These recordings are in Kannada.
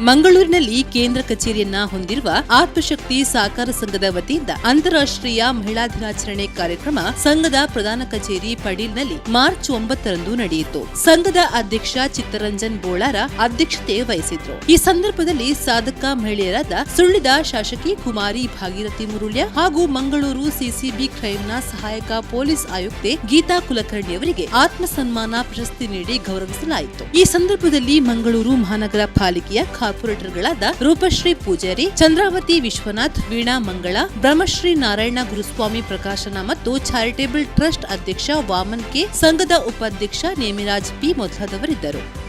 ಮಂಗಳೂರಿನಲ್ಲಿ ಕೇಂದ್ರ ಕಚೇರಿಯನ್ನ ಹೊಂದಿರುವ ಆತ್ಮಶಕ್ತಿ ಸಹಕಾರ ಸಂಘದ ವತಿಯಿಂದ ಅಂತಾರಾಷ್ಟ್ರೀಯ ಮಹಿಳಾ ದಿನಾಚರಣೆ ಕಾರ್ಯಕ್ರಮ ಸಂಘದ ಪ್ರಧಾನ ಕಚೇರಿ ಪಡೀಲ್ನಲ್ಲಿ ಮಾರ್ಚ್ ಒಂಬತ್ತರಂದು ನಡೆಯಿತು. ಸಂಘದ ಅಧ್ಯಕ್ಷ ಚಿತ್ತರಂಜನ್ ಬೋಳಾರ ಅಧ್ಯಕ್ಷತೆ ವಹಿಸಿದ್ರು. ಈ ಸಂದರ್ಭದಲ್ಲಿ ಸಾಧಕ ಮಹಿಳೆಯರಾದ ಸುಳ್ಳಿದ ಶಾಸಕಿ ಕುಮಾರಿ ಭಾಗೀರಥಿ ಮುರುಳ್ಯ ಹಾಗೂ ಮಂಗಳೂರು ಸಿಸಿಬಿ ಕ್ರೈಂನ ಸಹಾಯಕ ಪೊಲೀಸ್ ಆಯುಕ್ತೆ ಗೀತಾ ಕುಲಕರ್ಣಿ ಅವರಿಗೆ ಆತ್ಮಸನ್ಮಾನ ಪ್ರಶಸ್ತಿ ನೀಡಿ ಗೌರವಿಸಲಾಯಿತು. ಈ ಸಂದರ್ಭದಲ್ಲಿ ಮಂಗಳೂರು ಮಹಾನಗರ ಪಾಲಿಕೆಯ ಕಾರ್ಪೊರೇಟರ್ಗಳಾದ ರೂಪಶ್ರೀ ಪೂಜಾರಿ, ಚಂದ್ರಾವತಿ ವಿಶ್ವನಾಥ್, ವೀಣಾ ಮಂಗಳ, ಬ್ರಹ್ಮಶ್ರೀ ನಾರಾಯಣ ಗುರುಸ್ವಾಮಿ ಪ್ರಕಾಶನ ಮತ್ತು ಚಾರಿಟೇಬಲ್ ಟ್ರಸ್ಟ್ ಅಧ್ಯಕ್ಷ ವಾಮನ್ ಕೆ. ಸಂಘದ ಉಪಾಧ್ಯಕ್ಷ ನೇಮಿರಾಜ್ ಪಿ. ಮೊದಲಾದವರಿದ್ದರು.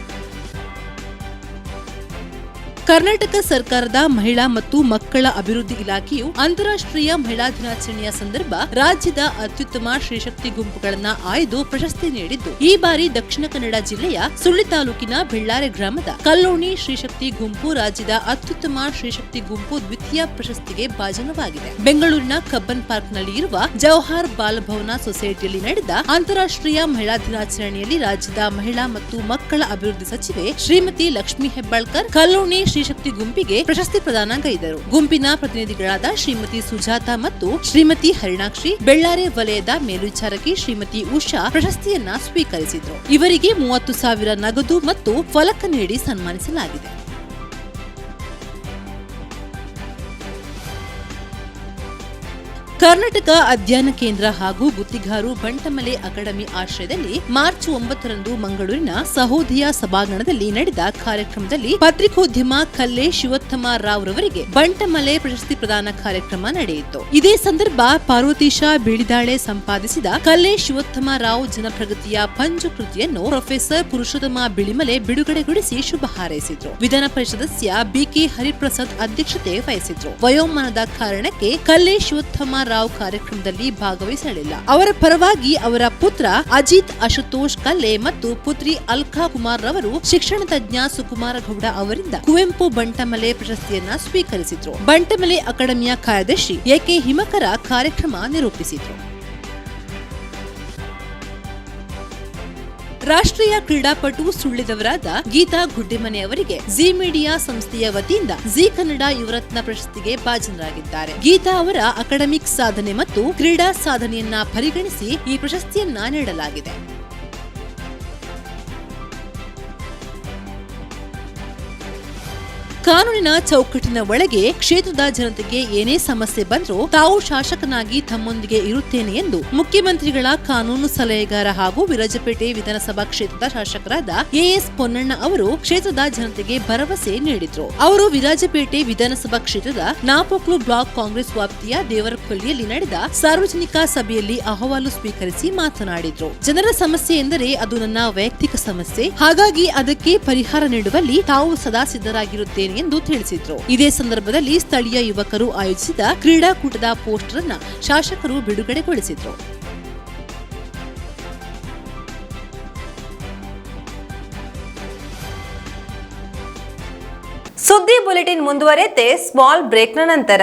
ಕರ್ನಾಟಕ ಸರ್ಕಾರದ ಮಹಿಳಾ ಮತ್ತು ಮಕ್ಕಳ ಅಭಿವೃದ್ಧಿ ಇಲಾಖೆಯು ಅಂತಾರಾಷ್ಟ್ರೀಯ ಮಹಿಳಾ ದಿನಾಚರಣೆಯ ಸಂದರ್ಭ ರಾಜ್ಯದ ಅತ್ಯುತ್ತಮ ಶ್ರೀಶಕ್ತಿ ಗುಂಪುಗಳನ್ನು ಆಯ್ದು ಪ್ರಶಸ್ತಿ ನೀಡಿದ್ದು, ಈ ಬಾರಿ ದಕ್ಷಿಣ ಕನ್ನಡ ಜಿಲ್ಲೆಯ ಸುಳ್ಳಿ ತಾಲೂಕಿನ ಬೆಳ್ಳಾರೆ ಗ್ರಾಮದ ಕಲ್ಲೋಣಿ ಶ್ರೀಶಕ್ತಿ ಗುಂಪು ರಾಜ್ಯದ ಅತ್ಯುತ್ತಮ ಶ್ರೀಶಕ್ತಿ ಗುಂಪು ದ್ವಿತೀಯ ಪ್ರಶಸ್ತಿಗೆ ಭಾಜನವಾಗಿದೆ. ಬೆಂಗಳೂರಿನ ಕಬ್ಬನ್ ಪಾರ್ಕ್ನಲ್ಲಿ ಇರುವ ಜವಾಹರ್ ಬಾಲಭವನ ಸೊಸೈಟಿಯಲ್ಲಿ ನಡೆದ ಅಂತಾರಾಷ್ಟ್ರೀಯ ಮಹಿಳಾ ದಿನಾಚರಣೆಯಲ್ಲಿ ರಾಜ್ಯದ ಮಹಿಳಾ ಮತ್ತು ಮಕ್ಕಳ ಅಭಿವೃದ್ಧಿ ಸಚಿವೆ ಶ್ರೀಮತಿ ಲಕ್ಷ್ಮೀ ಹೆಬ್ಬಾಳ್ಕರ್ ಕಲ್ಲೋಣಿ ಶ್ರೀಶಕ್ತಿ ಗುಂಪಿಗೆ ಪ್ರಶಸ್ತಿ ಪ್ರದಾನ ಗೈದರು ಗುಂಪಿನ ಪ್ರತಿನಿಧಿಗಳಾದ ಶ್ರೀಮತಿ ಸುಜಾತ ಮತ್ತು ಶ್ರೀಮತಿ ಹರಿಣಾಕ್ಷಿ, ಬೆಳ್ಳಾರೆ ವಲಯದ ಮೇಲ್ವಿಚಾರಕಿ ಶ್ರೀಮತಿ ಉಷಾ ಪ್ರಶಸ್ತಿಯನ್ನ ಸ್ವೀಕರಿಸಿದರು. ಇವರಿಗೆ ಮೂವತ್ತು ಸಾವಿರ ನಗದು ಮತ್ತು ಫಲಕ ನೀಡಿ ಸನ್ಮಾನಿಸಲಾಗಿದೆ. ಕರ್ನಾಟಕ ಅಧ್ಯಯನ ಕೇಂದ್ರ ಹಾಗೂ ಗುತ್ತಿಗಾರು ಬಂಟಮಲೆ ಅಕಾಡೆಮಿ ಆಶ್ರಯದಲ್ಲಿ ಮಾರ್ಚ್ ಒಂಬತ್ತರಂದು ಮಂಗಳೂರಿನ ಸಹೋದಯ ಸಭಾಂಗಣದಲ್ಲಿ ನಡೆದ ಕಾರ್ಯಕ್ರಮದಲ್ಲಿ ಪತ್ರಿಕೋದ್ಯಮ ಕಲ್ಲೆ ಶಿವೋತ್ತಮ ರಾವ್ ರವರಿಗೆ ಬಂಟಮಲೆ ಪ್ರಶಸ್ತಿ ಪ್ರದಾನ ಕಾರ್ಯಕ್ರಮ ನಡೆಯಿತು. ಇದೇ ಸಂದರ್ಭ ಪಾರ್ವತೀಶ ಬೀಳಿದಾಳೆ ಸಂಪಾದಿಸಿದ ಕಲ್ಲೆ ಶಿವೋತ್ತಮ ರಾವ್ ಜನಪ್ರಗತಿಯ ಪಂಜು ಕೃತಿಯನ್ನು ಪ್ರೊಫೆಸರ್ ಪುರುಷೋತ್ತಮ ಬಿಳಿಮಲೆ ಬಿಡುಗಡೆಗೊಳಿಸಿ ಶುಭ ಹಾರೈಸಿದ್ರು. ವಿಧಾನ ಪರಿಷದಸ್ಯ ಬಿಕೆ ಹರಿಪ್ರಸಾದ್ ಅಧ್ಯಕ್ಷತೆ ವಹಿಸಿದ್ರು. ವಯೋಮಾನದ ಕಾರಣಕ್ಕೆ ಕಲ್ಲೆ ಶಿವೋತ್ತಮ ರಾವ್ ಕಾರ್ಯಕ್ರಮದಲ್ಲಿ ಭಾಗವಹಿಸಲಿಲ್ಲ. ಅವರ ಪರವಾಗಿ ಅವರ ಪುತ್ರ ಅಜಿತ್, ಅಶುತೋಷ್ ಕಲ್ಲೆ ಮತ್ತು ಪುತ್ರಿ ಅಲ್ಕಾ ಕುಮಾರ್ ರವರು ಶಿಕ್ಷಣ ತಜ್ಞ ಸುಕುಮಾರ ಗೌಡ ಅವರಿಂದ ಕುವೆಂಪು ಬಂಟಮಲೆ ಪ್ರಶಸ್ತಿಯನ್ನ ಸ್ವೀಕರಿಸಿದ್ರು. ಬಂಟಮಲೆ ಅಕಾಡೆಮಿಯ ಕಾರ್ಯದರ್ಶಿ ಎಕೆ ಹಿಮಕರ ಕಾರ್ಯಕ್ರಮ ನಿರೂಪಿಸಿದ್ರು. ರಾಷ್ಟ್ರೀಯ ಕ್ರೀಡಾಪಟು ಸುಳ್ಳಿದವರಾದ ಗೀತಾ ಗುಡ್ಡೆಮನೆ ಅವರಿಗೆ ಜಿ ಮೀಡಿಯಾ ಸಂಸ್ಥೆಯ ವತಿಯಿಂದ ಜಿ ಕನ್ನಡ ಯುವರತ್ನ ಪ್ರಶಸ್ತಿಗೆ ಭಾಜನರಾಗಿದ್ದಾರೆ. ಗೀತಾ ಅವರ ಅಕಾಡೆಮಿಕ್ ಸಾಧನೆ ಮತ್ತು ಕ್ರೀಡಾ ಸಾಧನೆಯನ್ನ ಪರಿಗಣಿಸಿ ಈ ಪ್ರಶಸ್ತಿಯನ್ನ ನೀಡಲಾಗಿದೆ. ಕಾನೂನಿನ ಚೌಕಟ್ಟಿನ ಒಳಗೆ ಕ್ಷೇತ್ರದ ಜನತೆಗೆ ಏನೇ ಸಮಸ್ಯೆ ಬಂದರೂ ತಾವು ಶಾಸಕನಾಗಿ ತಮ್ಮೊಂದಿಗೆ ಇರುತ್ತೇನೆ ಎಂದು ಮುಖ್ಯಮಂತ್ರಿಗಳ ಕಾನೂನು ಸಲಹೆಗಾರ ಹಾಗೂ ವಿರಾಜಪೇಟೆ ವಿಧಾನಸಭಾ ಕ್ಷೇತ್ರದ ಶಾಸಕರಾದ ಎಎಸ್ ಪೊನ್ನಣ್ಣ ಅವರು ಕ್ಷೇತ್ರದ ಜನತೆಗೆ ಭರವಸೆ ನೀಡಿದ್ರು. ಅವರು ವಿರಾಜಪೇಟೆ ವಿಧಾನಸಭಾ ಕ್ಷೇತ್ರದ ನಾಪೋಕ್ಲು ಬ್ಲಾಕ್ ಕಾಂಗ್ರೆಸ್ ವ್ಯಾಪ್ತಿಯ ದೇವರಕೊಲ್ಲಿಯಲ್ಲಿ ನಡೆದ ಸಾರ್ವಜನಿಕ ಸಭೆಯಲ್ಲಿ ಅಹವಾಲು ಸ್ವೀಕರಿಸಿ ಮಾತನಾಡಿದ್ರು. ಜನರ ಸಮಸ್ಯೆ ಎಂದರೆ ಅದು ನನ್ನ ವೈಯಕ್ತಿಕ ಸಮಸ್ಯೆ. ಹಾಗಾಗಿ ಅದಕ್ಕೆ ಪರಿಹಾರ ನೀಡುವಲ್ಲಿ ತಾವು ಸದಾ ಸಿದ್ಧರಾಗಿರುತ್ತೇನೆ ಎಂದು ತಿಳಿಸಿದ್ರು. ಇದೇ ಸಂದರ್ಭದಲ್ಲಿ ಸ್ಥಳೀಯ ಯುವಕರು ಆಯೋಜಿಸಿದ ಕ್ರೀಡಾಕೂಟದ ಪೋಸ್ಟರ್ ಅನ್ನ ಶಾಸಕರು ಬಿಡುಗಡೆಗೊಳಿಸಿದ್ರು. ಸುದ್ದಿ ಬುಲೆಟಿನ್ ಮುಂದುವರೆಯುತ್ತೆ, ಸ್ಮಾಲ್ ಬ್ರೇಕ್ನ ನಂತರ.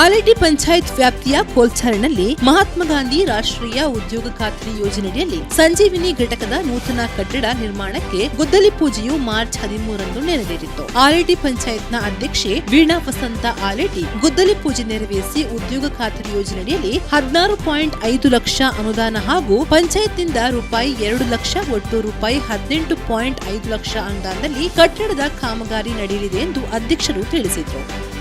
ಆಲಟಿ ಪಂಚಾಯತ್ ವ್ಯಾಪ್ತಿಯ ಕೋಲ್ಚಾರ್ನಲ್ಲಿ ಮಹಾತ್ಮ ಗಾಂಧಿ ರಾಷ್ಟ್ರೀಯ ಉದ್ಯೋಗ ಖಾತ್ರಿ ಯೋಜನೆಯಡಿಯಲ್ಲಿ ಸಂಜೀವಿನಿ ಘಟಕದ ನೂತನ ಕಟ್ಟಡ ನಿರ್ಮಾಣಕ್ಕೆ ಗುದ್ದಲಿ ಪೂಜೆಯು ಮಾರ್ಚ್ ಹದಿಮೂರರಂದು ನೆರವೇರಿತು. ಆಲಡಿ ಪಂಚಾಯತ್ನ ಅಧ್ಯಕ್ಷೆ ವೀಣಾ ವಸಂತ ಆಲೆಟಿ ಗುದ್ದಲಿ ಪೂಜೆ ನೆರವೇರಿಸಿ ಉದ್ಯೋಗ ಖಾತ್ರಿ ಯೋಜನೆಯಡಿಯಲ್ಲಿ ಹದಿನಾರು ಪಾಯಿಂಟ್ ಐದು ಲಕ್ಷ ಅನುದಾನ ಹಾಗೂ ಪಂಚಾಯತ್ನಿಂದ ರೂಪಾಯಿ ಎರಡು ಲಕ್ಷ ಒಟ್ಟು ರೂಪಾಯಿ ಹದಿನೆಂಟು ಪಾಯಿಂಟ್ ಐದು ಲಕ್ಷ ಅನುದಾನದಲ್ಲಿ ಕಟ್ಟಡದ ಕಾಮಗಾರಿ ನಡೆಯಲಿದೆ ಎಂದು ಅಧ್ಯಕ್ಷರು ತಿಳಿಸಿದರು.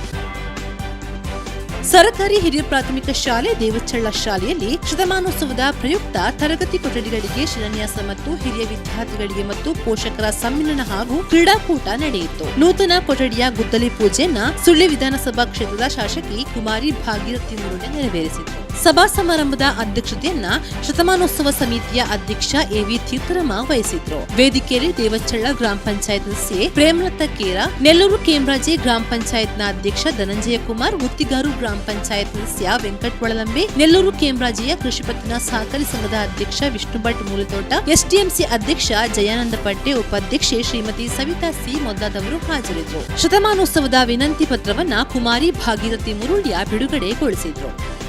ಸರಕಾರಿ ಹಿರಿಯ ಪ್ರಾಥಮಿಕ ಶಾಲೆ ದೇವಚಳ್ಳ ಶಾಲೆಯಲ್ಲಿ ಶತಮಾನೋತ್ಸವದ ಪ್ರಯುಕ್ತ ತರಗತಿ ಕೊಠಡಿಗಳಿಗೆ ಶಿಲಾನ್ಯಾಸ ಮತ್ತು ಹಿರಿಯ ವಿದ್ಯಾರ್ಥಿಗಳಿಗೆ ಮತ್ತು ಪೋಷಕರ ಸಮ್ಮಿಲನ ಹಾಗೂ ಕ್ರೀಡಾಕೂಟ ನಡೆಯಿತು. ನೂತನ ಕೊಠಡಿಯ ಗುದ್ದಲಿ ಪೂಜೆಯನ್ನ ಸುಳ್ಳಿ ವಿಧಾನಸಭಾ ಕ್ಷೇತ್ರದ ಶಾಸಕಿ ಕುಮಾರಿ ಭಾಗೀರಥಿ ಮುರುಡೆ ನೆರವೇರಿಸಿದರು. ಸಭಾ ಸಮಾರಂಭದ ಅಧ್ಯಕ್ಷತೆಯನ್ನ ಶತಮಾನೋತ್ಸವ ಸಮಿತಿಯ ಅಧ್ಯಕ್ಷ ಎವಿ ತೀರ್ಥರಮ ವಹಿಸಿದ್ರು. ವೇದಿಕೆಯಲ್ಲಿ ದೇವಚಳ್ಳ ಗ್ರಾಮ ಪಂಚಾಯತ್ ಸದಸ್ಯೆ ಪ್ರೇಮಲತಾ ಕೇರ, ನೆಲ್ಲೂರು ಕೇಂಬ್ರಾಜೆ ಗ್ರಾಮ ಪಂಚಾಯತ್ನ ಅಧ್ಯಕ್ಷ ಧನಂಜಯ ಕುಮಾರ್ ಗುತ್ತಿಗಾರು ಗ್ರಾಮ ಪಂಚಾಯತ್ ಸದಸ್ಯ ವೆಂಕಟ್ ಒಳಲಂಬೆ, ನೆಲ್ಲೂರು ಕೇಂಬ್ರಾಜೆಯ ಕೃಷಿ ಪತ್ತಿನ ಸಹಕಾರಿ ಸಂಘದ ಅಧ್ಯಕ್ಷ ವಿಷ್ಣು ಭಟ್ ಮೂಲತೋಟ ಎಸ್ಡಿಎಂಸಿ ಅಧ್ಯಕ್ಷ ಜಯಾನಂದ ಪಟ್ಟೆ, ಉಪಾಧ್ಯಕ್ಷೆ ಶ್ರೀಮತಿ ಸವಿತಾ ಸಿ ಮೊದಲಾದವರು ಹಾಜರಿದ್ದರು. ಶತಮಾನೋತ್ಸವದ ವಿನಂತಿ ಪತ್ರವನ್ನ ಕುಮಾರಿ ಭಾಗೀರಥಿ ಮುರುಳಿಯ ಬಿಡುಗಡೆಗೊಳಿಸಿದ್ರು.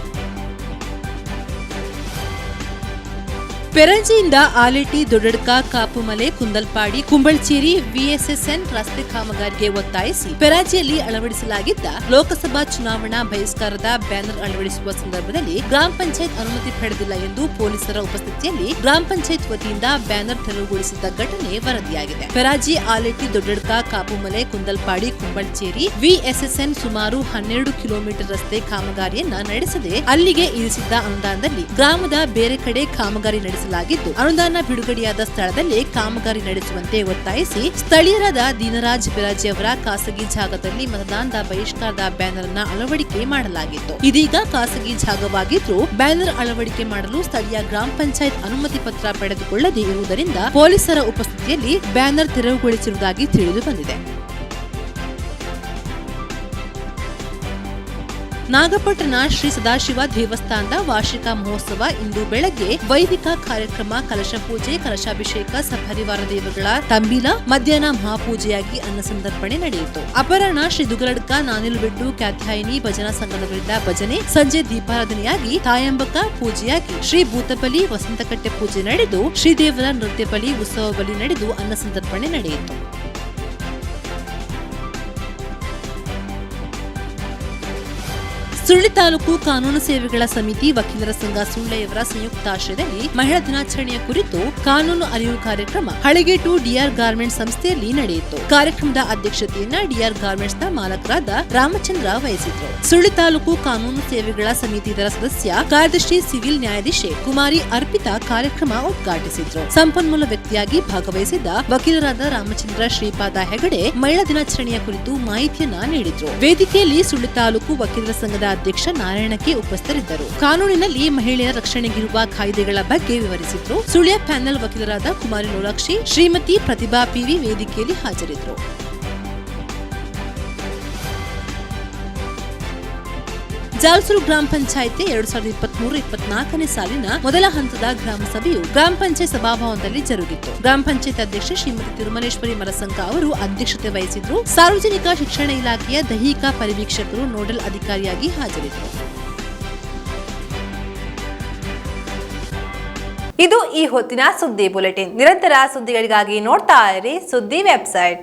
ಪೆರಂಜಿಯಿಂದ ಆಲೆಟಿ ದೊಡ್ಡಡ್ಕ, ಕಾಪುಮಲೆ, ಕುಂದಲ್ಪಾಡಿ, ಕುಂಬಳ್ಚೇರಿ, ವಿಎಸ್ಎಸ್ಎನ್ ರಸ್ತೆ ಕಾಮಗಾರಿಗೆ ಒತ್ತಾಯಿಸಿ ಪೆರಾಜಿಯಲ್ಲಿ ಅಳವಡಿಸಲಾಗಿದ್ದ ಲೋಕಸಭಾ ಚುನಾವಣಾ ಬಹಿಷ್ಕಾರದ ಬ್ಯಾನರ್ ಅಳವಡಿಸುವ ಸಂದರ್ಭದಲ್ಲಿ ಗ್ರಾಮ ಪಂಚಾಯತ್ ಅನುಮತಿ ಪಡೆದಿಲ್ಲ ಎಂದು ಪೊಲೀಸರ ಉಪಸ್ಥಿತಿಯಲ್ಲಿ ಗ್ರಾಮ ಪಂಚಾಯತ್ ವತಿಯಿಂದ ಬ್ಯಾನರ್ ತೆರವುಗೊಳಿಸಿದ್ದ ಘಟನೆ ವರದಿಯಾಗಿದೆ. ಪೆರಾಜಿ, ಆಲೆಟಿ, ದೊಡ್ಡಡ್ಕ, ಕಾಪುಮಲೆ, ಕುಂದಲ್ಪಾಡಿ, ಕುಂಬಳ್ಚೇರಿ, ವಿಎಸ್ಎಸ್ಎನ್ ಸುಮಾರು ಹನ್ನೆರಡು ಕಿಲೋಮೀಟರ್ ರಸ್ತೆ ಕಾಮಗಾರಿಯನ್ನ ನಡೆಸದೆ ಅಲ್ಲಿಗೆ ಇರಿಸಿದ್ದ ಅನುದಾನದಲ್ಲಿ ಗ್ರಾಮದ ಬೇರೆ ಕಡೆ ಕಾಮಗಾರಿ ನಡೆಸಲಾಗಿದ್ದು, ಅನುದಾನ ಬಿಡುಗಡೆಯಾದ ಸ್ಥಳದಲ್ಲಿ ಕಾಮಗಾರಿ ನಡೆಸುವಂತೆ ಒತ್ತಾಯಿಸಿ ಸ್ಥಳೀಯರಾದ ದೀನರಾಜ್ ಬಿರಾಜಿ ಅವರ ಖಾಸಗಿ ಜಾಗದಲ್ಲಿ ಮತದಾನದ ಬಹಿಷ್ಕಾರದ ಬ್ಯಾನರ್ ಅನ್ನ ಅಳವಡಿಕೆ ಮಾಡಲಾಗಿತ್ತು. ಇದೀಗ ಖಾಸಗಿ ಜಾಗವಾಗಿದ್ದು, ಬ್ಯಾನರ್ ಅಳವಡಿಕೆ ಮಾಡಲು ಸ್ಥಳೀಯ ಗ್ರಾಮ ಪಂಚಾಯತ್ ಅನುಮತಿ ಪತ್ರ ಪಡೆದುಕೊಳ್ಳದೇ ಇರುವುದರಿಂದ ಪೊಲೀಸರ ಉಪಸ್ಥಿತಿಯಲ್ಲಿ ಬ್ಯಾನರ್ ತೆರವುಗೊಳಿಸಿರುವುದಾಗಿ ತಿಳಿದು ಬಂದಿದೆ. ನಾಗಪಟ್ಟಣ ಶ್ರೀ ಸದಾಶಿವ ದೇವಸ್ಥಾನದ ವಾರ್ಷಿಕ ಮಹೋತ್ಸವ ಇಂದು ಬೆಳಗ್ಗೆ ವೈದಿಕ ಕಾರ್ಯಕ್ರಮ, ಕಲಶ ಪೂಜೆ, ಕಲಶಾಭಿಷೇಕ, ಸಪರಿವಾರ ದೇವಗಳ ತಂಬಿಲ, ಮಧ್ಯಾಹ್ನ ಮಹಾಪೂಜೆಯಾಗಿ ಅನ್ನ ಸಂದರ್ಪಣೆ ನಡೆಯಿತು. ಅಪರಾಹ್ನ ಶ್ರೀ ದುಗಲಡ್ಕ ನಾನಿಲುಬೆಟ್ಟು ಕ್ಯಾಥಾಯಿನಿ ಭಜನಾ ಸಂಘದಗಳಿಂದ ಭಜನೆ, ಸಂಜೆ ದೀಪಾರಾಧನೆಯಾಗಿ ತಾಯಂಬಕ ಪೂಜೆಯಾಗಿ ಶ್ರೀ ಭೂತಬಲಿ ವಸಂತಕಟ್ಟೆ ಪೂಜೆ ನಡೆದು, ಶ್ರೀದೇವರ ನೃತ್ಯ ಬಲಿ ಉತ್ಸವ ಬಲಿ ನಡೆದು ಅನ್ನ ಸಂದರ್ಪಣೆ ನಡೆಯಿತು. ಸುಳ್ಳಿ ತಾಲೂಕು ಕಾನೂನು ಸೇವೆಗಳ ಸಮಿತಿ ವಕೀಲರ ಸಂಘ ಸುಳ್ಳೆಯವರ ಸಂಯುಕ್ತಾಶ್ರಯದಲ್ಲಿ ಮಹಿಳಾ ದಿನಾಚರಣೆಯ ಕುರಿತು ಕಾನೂನು ಅರಿವು ಕಾರ್ಯಕ್ರಮ ಹಳಗೇಟು ಡಿಆರ್ ಗಾರ್ಮೆಂಟ್ ಸಂಸ್ಥೆಯಲ್ಲಿ ನಡೆಯಿತು. ಕಾರ್ಯಕ್ರಮದ ಅಧ್ಯಕ್ಷತೆಯನ್ನ ಡಿಆರ್ ಗಾರ್ಮೆಂಟ್ಸ್ನ ಮಾಲಕರಾದ ರಾಮಚಂದ್ರ ವಹಿಸಿದ್ರು. ಸುಳ್ಳಿ ತಾಲೂಕು ಕಾನೂನು ಸೇವೆಗಳ ಸಮಿತಿ ಇದರ ಸದಸ್ಯ ಕಾರ್ಯದರ್ಶಿ ಸಿವಿಲ್ ನ್ಯಾಯಾಧೀಶೆ ಕುಮಾರಿ ಅರ್ಪಿತಾ ಕಾರ್ಯಕ್ರಮ ಉದ್ಘಾಟಿಸಿದ್ರು. ಸಂಪನ್ಮೂಲ ವ್ಯಕ್ತಿಯಾಗಿ ಭಾಗವಹಿಸಿದ್ದ ವಕೀಲರಾದ ರಾಮಚಂದ್ರ ಶ್ರೀಪಾದ ಹೆಗಡೆ ಮಹಿಳಾ ದಿನಾಚರಣೆಯ ಕುರಿತು ಮಾಹಿತಿಯನ್ನ ನೀಡಿದ್ರು. ವೇದಿಕೆಯಲ್ಲಿ ಸುಳ್ಳಿ ತಾಲೂಕು ವಕೀಲರ ಸಂಘದ ಅಧ್ಯಕ್ಷ ನಾರಾಯಣಕ್ಕೆ ಉಪಸ್ಥಿತರಿದ್ದರು. ಕಾನೂನಿನಲ್ಲಿ ಮಹಿಳೆಯರ ರಕ್ಷಣೆಗಿರುವ ಕಾಯ್ದೆಗಳ ಬಗ್ಗೆ ವಿವರಿಸಿದ್ರು. ಸುಳ್ಯ ಪ್ಯಾನೆಲ್ ವಕೀಲರಾದ ಕುಮಾರಿ ಲೋಲಾಕ್ಷಿ ಶ್ರೀಮತಿ ಪ್ರತಿಭಾ ಪಿವಿ ವೇದಿಕೆಯಲ್ಲಿ ಹಾಜರಿದ್ದರು ಜಾಲ್ಸೂರು ಗ್ರಾಮ ಪಂಚಾಯಿತಿ ಎರಡ್ ಸಾವಿರದ ಇಪ್ಪತ್ಮೂರು ಇಪ್ಪತ್ನಾಲ್ಕನೇ ಸಾಲಿನ ಮೊದಲ ಹಂತದ ಗ್ರಾಮ ಸಭೆಯು ಗ್ರಾಮ ಪಂಚಾಯತ್ ಸಭಾಭವನದಲ್ಲಿ ಜರುಗಿತು. ಗ್ರಾಮ ಪಂಚಾಯತ್ ಅಧ್ಯಕ್ಷೆ ಶ್ರೀಮತಿ ತಿರುಮಲೇಶ್ವರಿ ಮರಸಂಕ ಅವರು ಅಧ್ಯಕ್ಷತೆ ವಹಿಸಿದ್ರು. ಸಾರ್ವಜನಿಕ ಶಿಕ್ಷಣ ಇಲಾಖೆಯ ದೈಹಿಕ ಪರಿವೀಕ್ಷಕರು ನೋಡಲ್ ಅಧಿಕಾರಿಯಾಗಿ ಹಾಜರಿದ್ದರು. ಇದು ಈ ಹೊತ್ತಿನ ಸುದ್ದಿ ಬುಲೆಟಿನ್. ನಿರಂತರ ಸುದ್ದಿಗಳಿಗಾಗಿ ನೋಡ್ತಾ ಇರಿ ಸುದ್ದಿ ವೆಬ್ಸೈಟ್.